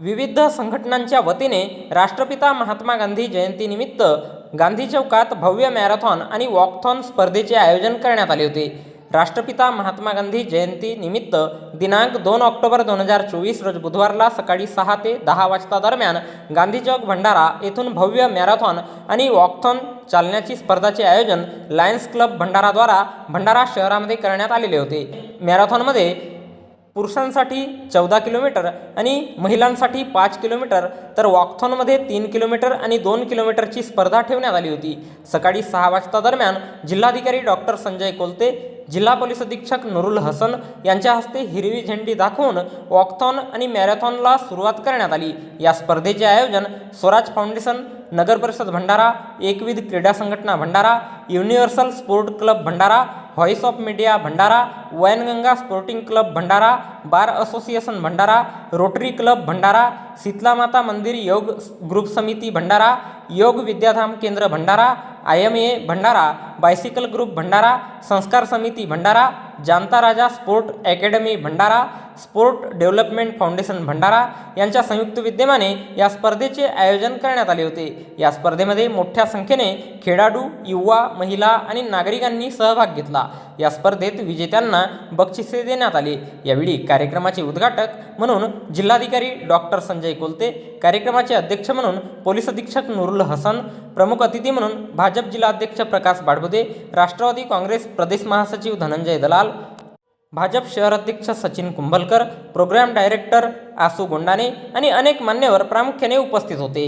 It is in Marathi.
विविध संघटनांच्या वतीने राष्ट्रपिता महात्मा गांधी जयंतीनिमित्त गांधी चौकात भव्य मॅरेथॉन आणि वॉकथॉन स्पर्धेचे आयोजन करण्यात आले होते. राष्ट्रपिता महात्मा गांधी जयंतीनिमित्त दिनांक दोन ऑक्टोबर दोन हजार चोवीस रोज बुधवारला सकाळी सहा ते दहा वाजता दरम्यान गांधी चौक भंडारा येथून भव्य मॅरेथॉन आणि वॉकथॉन चालण्याची स्पर्धाचे आयोजन लायन्स क्लब भंडाराद्वारा भंडारा शहरामध्ये करण्यात आलेले होते. मॅरेथॉनमध्ये पुरुषांसाठी चौदा किलोमीटर आणि महिलांसाठी पाच किलोमीटर तर वॉकथॉनमध्ये तीन किलोमीटर आणि दोन किलोमीटरची स्पर्धा ठेवण्यात आली होती. सकाळी सहा वाजता दरम्यान जिल्हाधिकारी डॉक्टर संजय कोलते जिल्हा पोलीस अधीक्षक नुरुल हसन यांच्या हस्ते हिरवी झेंडी दाखवून वॉकथॉन आणि मॅरेथॉनला सुरुवात करण्यात आली. या स्पर्धेचे आयोजन स्वराज फाउंडेशन नगर परिषद भंडारा एकविध क्रीडा संघटना Bhandara universal sport club Bhandara voice of media Bhandara Wainganga sporting club Bhandara bar association Bhandara rotary club Bhandara Sheetla Mata मंदिर योग ग्रुप समिती भंडारा योग विद्याधाम केंद्र Bhandara I M A Bhandara bicycle group Bhandara संस्कार समिती Bhandara Janata Raja sport academy Bhandara sport development foundation Bhandara यांच्या संयुक्त विद्यमाने या स्पर्धेचे आयोजन करण्यात आले होते. या स्पर्धेमध्ये मोठ्या संख्येने खेळाडू युवा महिला आणि नागरिकांनी सहभाग घेतला. या स्पर्धेत विजेत्यांना बक्षिसे देण्यात आली. यावेळी कार्यक्रमाचे उद्घाटक म्हणून जिल्हाधिकारी डॉक्टर संजय कोलते कार्यक्रमाचे अध्यक्ष म्हणून पोलीस अधीक्षक नुरुल हसन प्रमुख अतिथी म्हणून भाजप जिल्हाध्यक्ष प्रकाश बाडबुदे राष्ट्रवादी काँग्रेस प्रदेश महासचिव धनंजय दलाल भाजप शहर अध्यक्ष सचिन कुंभलकर प्रोग्राम डायरेक्टर आसू गोंडाने आणि अनेक मान्यवर प्रामुख्याने उपस्थित होते.